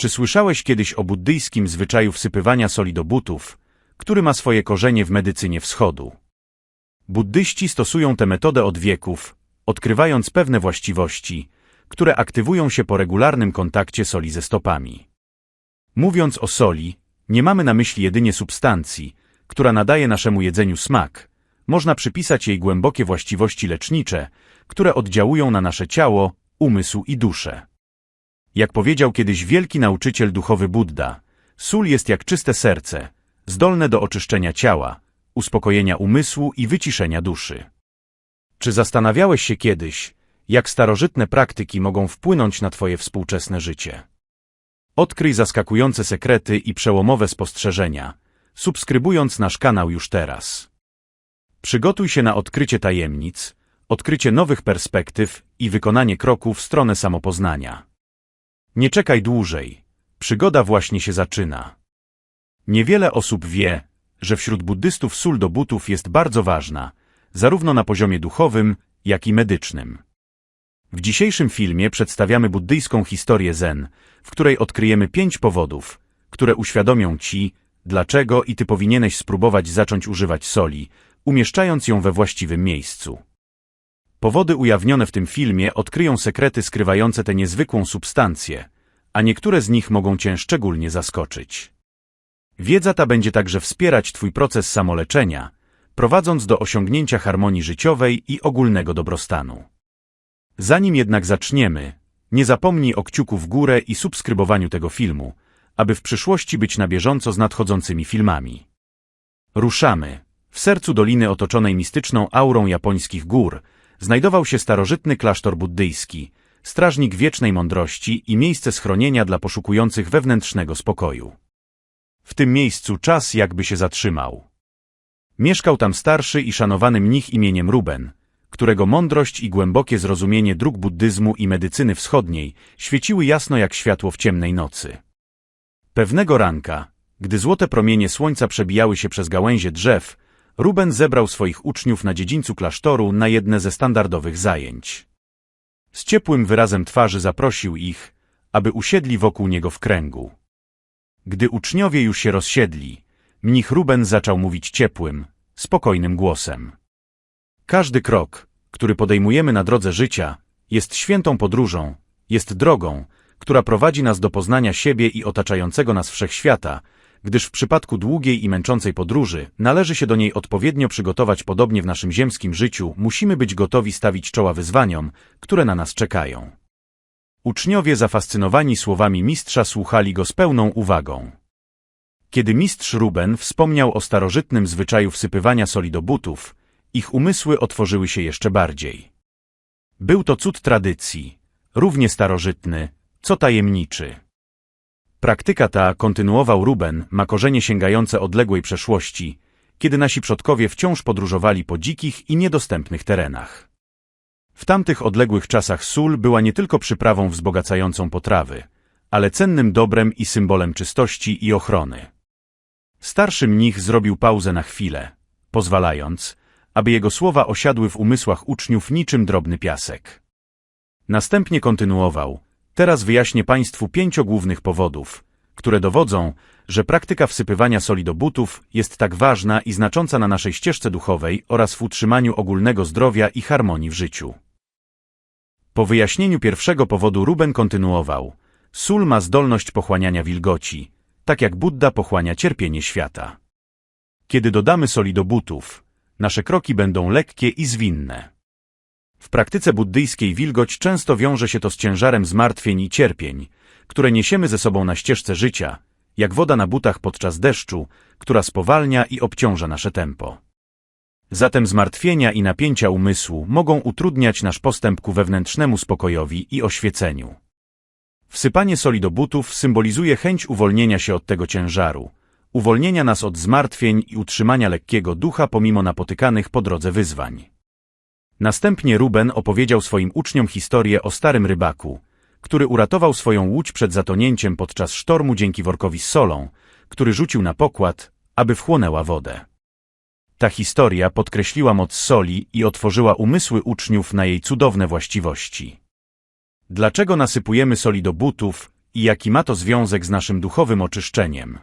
Czy słyszałeś kiedyś o buddyjskim zwyczaju wsypywania soli do butów, który ma swoje korzenie w medycynie wschodu? Buddyści stosują tę metodę od wieków, odkrywając pewne właściwości, które aktywują się po regularnym kontakcie soli ze stopami. Mówiąc o soli, nie mamy na myśli jedynie substancji, która nadaje naszemu jedzeniu smak. Można przypisać jej głębokie właściwości lecznicze, które oddziałują na nasze ciało, umysł i duszę. Jak powiedział kiedyś wielki nauczyciel duchowy Buddha, sól jest jak czyste serce, zdolne do oczyszczenia ciała, uspokojenia umysłu i wyciszenia duszy. Czy zastanawiałeś się kiedyś, jak starożytne praktyki mogą wpłynąć na Twoje współczesne życie? Odkryj zaskakujące sekrety i przełomowe spostrzeżenia, subskrybując nasz kanał już teraz. Przygotuj się na odkrycie tajemnic, odkrycie nowych perspektyw i wykonanie kroku w stronę samopoznania. Nie czekaj dłużej, przygoda właśnie się zaczyna. Niewiele osób wie, że wśród buddystów sól do butów jest bardzo ważna, zarówno na poziomie duchowym, jak i medycznym. W dzisiejszym filmie przedstawiamy buddyjską historię Zen, w której odkryjemy pięć powodów, które uświadomią Ci, dlaczego i Ty powinieneś spróbować zacząć używać soli, umieszczając ją we właściwym miejscu. Powody ujawnione w tym filmie odkryją sekrety skrywające tę niezwykłą substancję, a niektóre z nich mogą Cię szczególnie zaskoczyć. Wiedza ta będzie także wspierać Twój proces samoleczenia, prowadząc do osiągnięcia harmonii życiowej i ogólnego dobrostanu. Zanim jednak zaczniemy, nie zapomnij o kciuku w górę i subskrybowaniu tego filmu, aby w przyszłości być na bieżąco z nadchodzącymi filmami. Ruszamy. W sercu doliny otoczonej mistyczną aurą japońskich gór znajdował się starożytny klasztor buddyjski, strażnik wiecznej mądrości i miejsce schronienia dla poszukujących wewnętrznego spokoju. W tym miejscu czas jakby się zatrzymał. Mieszkał tam starszy i szanowany mnich imieniem Ruben, którego mądrość i głębokie zrozumienie dróg buddyzmu i medycyny wschodniej świeciły jasno jak światło w ciemnej nocy. Pewnego ranka, gdy złote promienie słońca przebijały się przez gałęzie drzew, Ruben zebrał swoich uczniów na dziedzińcu klasztoru na jedne ze standardowych zajęć. Z ciepłym wyrazem twarzy zaprosił ich, aby usiedli wokół niego w kręgu. Gdy uczniowie już się rozsiedli, mnich Ruben zaczął mówić ciepłym, spokojnym głosem. Każdy krok, który podejmujemy na drodze życia, jest świętą podróżą, jest drogą, która prowadzi nas do poznania siebie i otaczającego nas wszechświata, gdyż w przypadku długiej i męczącej podróży należy się do niej odpowiednio przygotować podobnie w naszym ziemskim życiu, musimy być gotowi stawić czoła wyzwaniom, które na nas czekają. Uczniowie zafascynowani słowami mistrza słuchali go z pełną uwagą. Kiedy mistrz Ruben wspomniał o starożytnym zwyczaju wsypywania soli do butów, ich umysły otworzyły się jeszcze bardziej. Był to cud tradycji, równie starożytny, co tajemniczy. Praktyka ta, kontynuował Ruben, ma korzenie sięgające odległej przeszłości, kiedy nasi przodkowie wciąż podróżowali po dzikich i niedostępnych terenach. W tamtych odległych czasach sól była nie tylko przyprawą wzbogacającą potrawy, ale cennym dobrem i symbolem czystości i ochrony. Starszy mnich zrobił pauzę na chwilę, pozwalając, aby jego słowa osiadły w umysłach uczniów niczym drobny piasek. Następnie kontynuował, teraz wyjaśnię Państwu pięcio głównych powodów, które dowodzą, że praktyka wsypywania soli do butów jest tak ważna i znacząca na naszej ścieżce duchowej oraz w utrzymaniu ogólnego zdrowia i harmonii w życiu. Po wyjaśnieniu pierwszego powodu Ruben kontynuował, sól ma zdolność pochłaniania wilgoci, tak jak Buddha pochłania cierpienie świata. Kiedy dodamy soli do butów, nasze kroki będą lekkie i zwinne. W praktyce buddyjskiej wilgoć często wiąże się to z ciężarem zmartwień i cierpień, które niesiemy ze sobą na ścieżce życia, jak woda na butach podczas deszczu, która spowalnia i obciąża nasze tempo. Zatem zmartwienia i napięcia umysłu mogą utrudniać nasz postęp ku wewnętrznemu spokojowi i oświeceniu. Wsypanie soli do butów symbolizuje chęć uwolnienia się od tego ciężaru, uwolnienia nas od zmartwień i utrzymania lekkiego ducha pomimo napotykanych po drodze wyzwań. Następnie Ruben opowiedział swoim uczniom historię o starym rybaku, który uratował swoją łódź przed zatonięciem podczas sztormu dzięki workowi z solą, który rzucił na pokład, aby wchłonęła wodę. Ta historia podkreśliła moc soli i otworzyła umysły uczniów na jej cudowne właściwości. Dlaczego nasypujemy soli do butów i jaki ma to związek z naszym duchowym oczyszczeniem.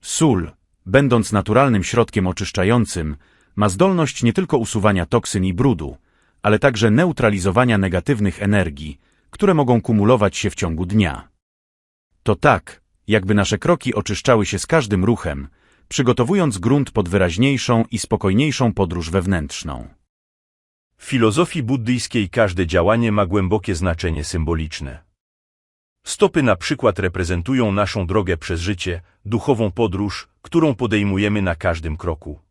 Sól, będąc naturalnym środkiem oczyszczającym, ma zdolność nie tylko usuwania toksyn i brudu, ale także neutralizowania negatywnych energii, które mogą kumulować się w ciągu dnia. To tak, jakby nasze kroki oczyszczały się z każdym ruchem, przygotowując grunt pod wyraźniejszą i spokojniejszą podróż wewnętrzną. W filozofii buddyjskiej każde działanie ma głębokie znaczenie symboliczne. Stopy na przykład reprezentują naszą drogę przez życie, duchową podróż, którą podejmujemy na każdym kroku.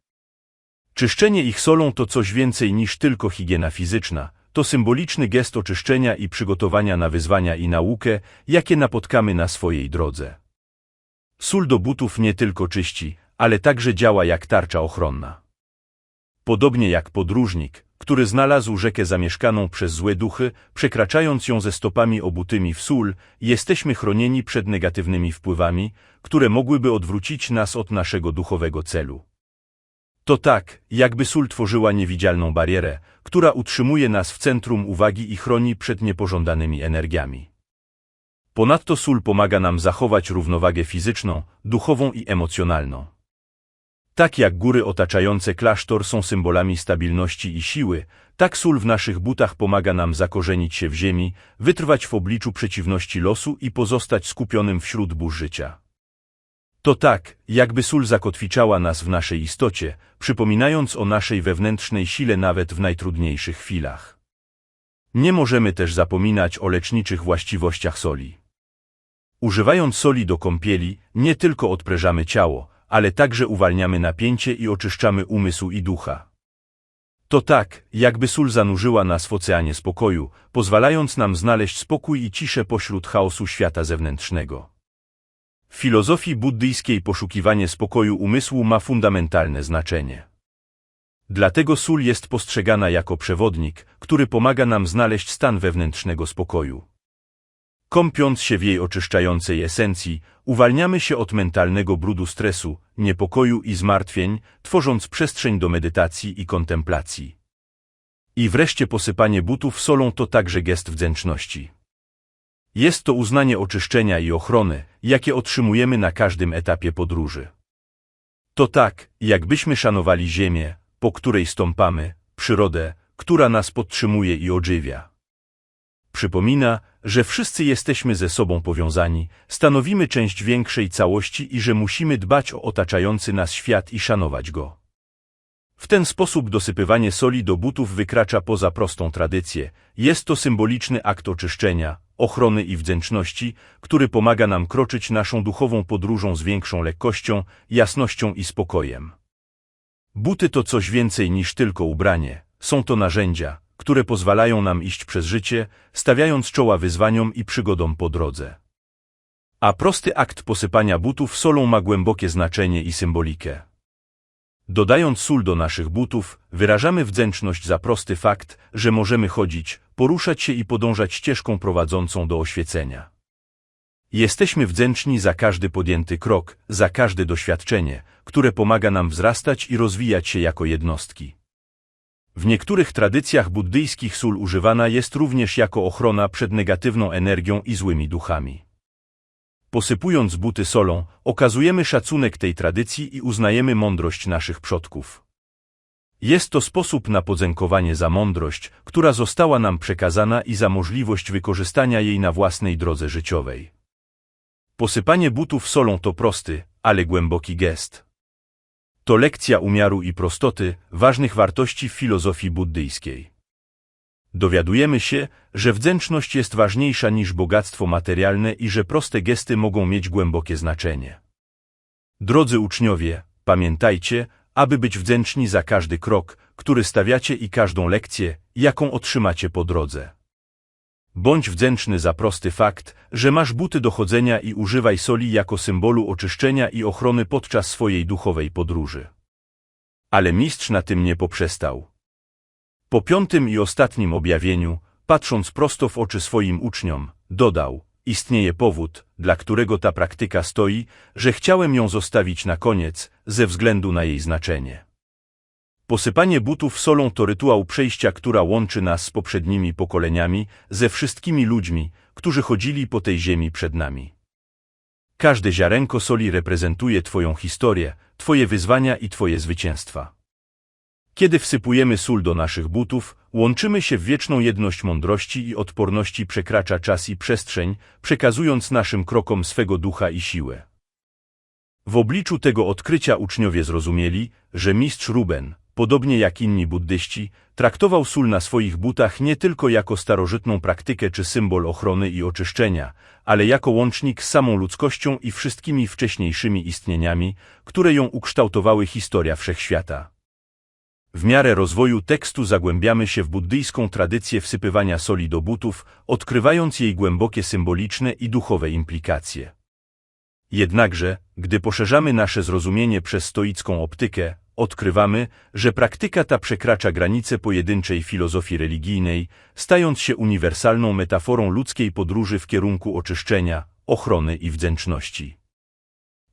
Czyszczenie ich solą to coś więcej niż tylko higiena fizyczna, to symboliczny gest oczyszczenia i przygotowania na wyzwania i naukę, jakie napotkamy na swojej drodze. Sól do butów nie tylko czyści, ale także działa jak tarcza ochronna. Podobnie jak podróżnik, który znalazł rzekę zamieszkaną przez złe duchy, przekraczając ją ze stopami obutymi w sól, jesteśmy chronieni przed negatywnymi wpływami, które mogłyby odwrócić nas od naszego duchowego celu. To tak, jakby sól tworzyła niewidzialną barierę, która utrzymuje nas w centrum uwagi i chroni przed niepożądanymi energiami. Ponadto sól pomaga nam zachować równowagę fizyczną, duchową i emocjonalną. Tak jak góry otaczające klasztor są symbolami stabilności i siły, tak sól w naszych butach pomaga nam zakorzenić się w ziemi, wytrwać w obliczu przeciwności losu i pozostać skupionym wśród burz życia. To tak, jakby sól zakotwiczała nas w naszej istocie, przypominając o naszej wewnętrznej sile nawet w najtrudniejszych chwilach. Nie możemy też zapominać o leczniczych właściwościach soli. Używając soli do kąpieli, nie tylko odprężamy ciało, ale także uwalniamy napięcie i oczyszczamy umysł i ducha. To tak, jakby sól zanurzyła nas w oceanie spokoju, pozwalając nam znaleźć spokój i ciszę pośród chaosu świata zewnętrznego. W filozofii buddyjskiej poszukiwanie spokoju umysłu ma fundamentalne znaczenie. Dlatego sól jest postrzegana jako przewodnik, który pomaga nam znaleźć stan wewnętrznego spokoju. Kąpiąc się w jej oczyszczającej esencji, uwalniamy się od mentalnego brudu stresu, niepokoju i zmartwień, tworząc przestrzeń do medytacji i kontemplacji. I wreszcie posypanie butów solą to także gest wdzięczności. Jest to uznanie oczyszczenia i ochrony, jakie otrzymujemy na każdym etapie podróży. To tak, jakbyśmy szanowali ziemię, po której stąpamy, przyrodę, która nas podtrzymuje i odżywia. Przypomina, że wszyscy jesteśmy ze sobą powiązani, stanowimy część większej całości i że musimy dbać o otaczający nas świat i szanować go. W ten sposób dosypywanie soli do butów wykracza poza prostą tradycję. Jest to symboliczny akt oczyszczenia, ochrony i wdzięczności, który pomaga nam kroczyć naszą duchową podróżą z większą lekkością, jasnością i spokojem. Buty to coś więcej niż tylko ubranie, są to narzędzia, które pozwalają nam iść przez życie, stawiając czoła wyzwaniom i przygodom po drodze. A prosty akt posypania butów solą ma głębokie znaczenie i symbolikę. Dodając sól do naszych butów, wyrażamy wdzięczność za prosty fakt, że możemy chodzić, poruszać się i podążać ścieżką prowadzącą do oświecenia. Jesteśmy wdzięczni za każdy podjęty krok, za każde doświadczenie, które pomaga nam wzrastać i rozwijać się jako jednostki. W niektórych tradycjach buddyjskich sól używana jest również jako ochrona przed negatywną energią i złymi duchami. Posypując buty solą, okazujemy szacunek tej tradycji i uznajemy mądrość naszych przodków. Jest to sposób na podziękowanie za mądrość, która została nam przekazana i za możliwość wykorzystania jej na własnej drodze życiowej. Posypanie butów solą to prosty, ale głęboki gest. To lekcja umiaru i prostoty, ważnych wartości w filozofii buddyjskiej. Dowiadujemy się, że wdzięczność jest ważniejsza niż bogactwo materialne i że proste gesty mogą mieć głębokie znaczenie. Drodzy uczniowie, pamiętajcie, aby być wdzięczni za każdy krok, który stawiacie i każdą lekcję, jaką otrzymacie po drodze. Bądź wdzięczny za prosty fakt, że masz buty do chodzenia i używaj soli jako symbolu oczyszczenia i ochrony podczas swojej duchowej podróży. Ale mistrz na tym nie poprzestał. Po piątym i ostatnim objawieniu, patrząc prosto w oczy swoim uczniom, dodał, istnieje powód, dla którego ta praktyka stoi, że chciałem ją zostawić na koniec, ze względu na jej znaczenie. Posypanie butów solą to rytuał przejścia, która łączy nas z poprzednimi pokoleniami, ze wszystkimi ludźmi, którzy chodzili po tej ziemi przed nami. Każde ziarenko soli reprezentuje Twoją historię, Twoje wyzwania i Twoje zwycięstwa. Kiedy wsypujemy sól do naszych butów, łączymy się w wieczną jedność mądrości i odporności przekracza czas i przestrzeń, przekazując naszym krokom swego ducha i siłę. W obliczu tego odkrycia uczniowie zrozumieli, że mistrz Ruben, podobnie jak inni buddyści, traktował sól na swoich butach nie tylko jako starożytną praktykę czy symbol ochrony i oczyszczenia, ale jako łącznik z samą ludzkością i wszystkimi wcześniejszymi istnieniami, które ją ukształtowały historia wszechświata. W miarę rozwoju tekstu zagłębiamy się w buddyjską tradycję wsypywania soli do butów, odkrywając jej głębokie symboliczne i duchowe implikacje. Jednakże, gdy poszerzamy nasze zrozumienie przez stoicką optykę, odkrywamy, że praktyka ta przekracza granice pojedynczej filozofii religijnej, stając się uniwersalną metaforą ludzkiej podróży w kierunku oczyszczenia, ochrony i wdzięczności.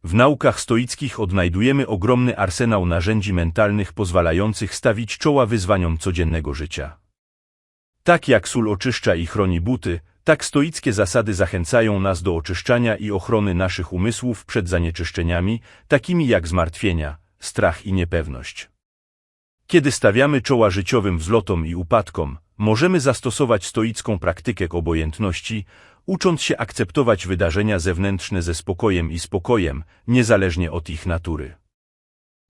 W naukach stoickich odnajdujemy ogromny arsenał narzędzi mentalnych pozwalających stawić czoła wyzwaniom codziennego życia. Tak jak sól oczyszcza i chroni buty, tak stoickie zasady zachęcają nas do oczyszczania i ochrony naszych umysłów przed zanieczyszczeniami, takimi jak zmartwienia, strach i niepewność. Kiedy stawiamy czoła życiowym wzlotom i upadkom, możemy zastosować stoicką praktykę obojętności, ucząc się akceptować wydarzenia zewnętrzne ze spokojem i spokojem, niezależnie od ich natury.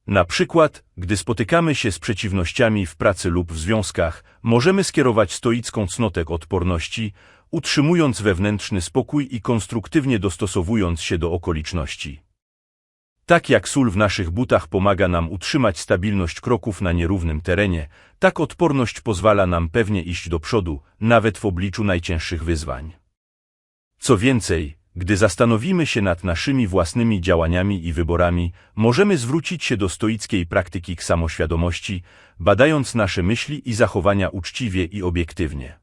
Na przykład, gdy spotykamy się z przeciwnościami w pracy lub w związkach, możemy skierować stoicką cnotę odporności, utrzymując wewnętrzny spokój i konstruktywnie dostosowując się do okoliczności. Tak jak sól w naszych butach pomaga nam utrzymać stabilność kroków na nierównym terenie, tak odporność pozwala nam pewnie iść do przodu, nawet w obliczu najcięższych wyzwań. Co więcej, gdy zastanowimy się nad naszymi własnymi działaniami i wyborami, możemy zwrócić się do stoickiej praktyki samoświadomości, badając nasze myśli i zachowania uczciwie i obiektywnie.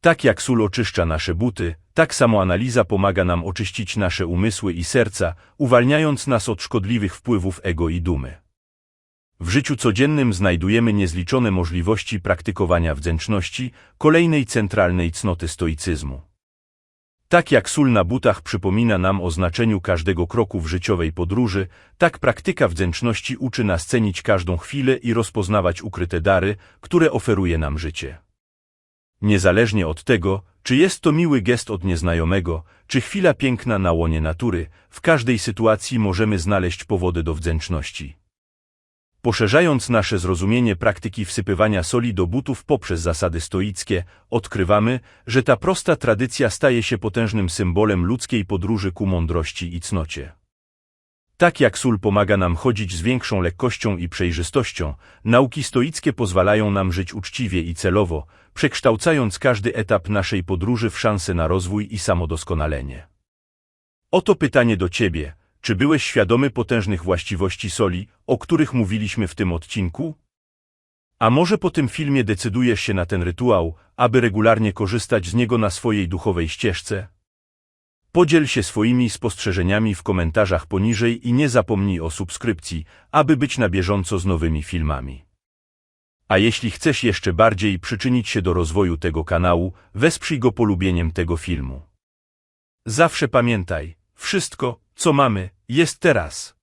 Tak jak sól oczyszcza nasze buty, tak samo analiza pomaga nam oczyścić nasze umysły i serca, uwalniając nas od szkodliwych wpływów ego i dumy. W życiu codziennym znajdujemy niezliczone możliwości praktykowania wdzięczności, kolejnej centralnej cnoty stoicyzmu. Tak jak sól na butach przypomina nam o znaczeniu każdego kroku w życiowej podróży, tak praktyka wdzięczności uczy nas cenić każdą chwilę i rozpoznawać ukryte dary, które oferuje nam życie. Niezależnie od tego, czy jest to miły gest od nieznajomego, czy chwila piękna na łonie natury, w każdej sytuacji możemy znaleźć powody do wdzięczności. Poszerzając nasze zrozumienie praktyki wsypywania soli do butów poprzez zasady stoickie, odkrywamy, że ta prosta tradycja staje się potężnym symbolem ludzkiej podróży ku mądrości i cnocie. Tak jak sól pomaga nam chodzić z większą lekkością i przejrzystością, nauki stoickie pozwalają nam żyć uczciwie i celowo, przekształcając każdy etap naszej podróży w szansę na rozwój i samodoskonalenie. Oto pytanie do Ciebie. Czy byłeś świadomy potężnych właściwości soli, o których mówiliśmy w tym odcinku? A może po tym filmie decydujesz się na ten rytuał, aby regularnie korzystać z niego na swojej duchowej ścieżce? Podziel się swoimi spostrzeżeniami w komentarzach poniżej i nie zapomnij o subskrypcji, aby być na bieżąco z nowymi filmami. A jeśli chcesz jeszcze bardziej przyczynić się do rozwoju tego kanału, wesprzyj go polubieniem tego filmu. Zawsze pamiętaj, wszystko, co mamy, jest teraz.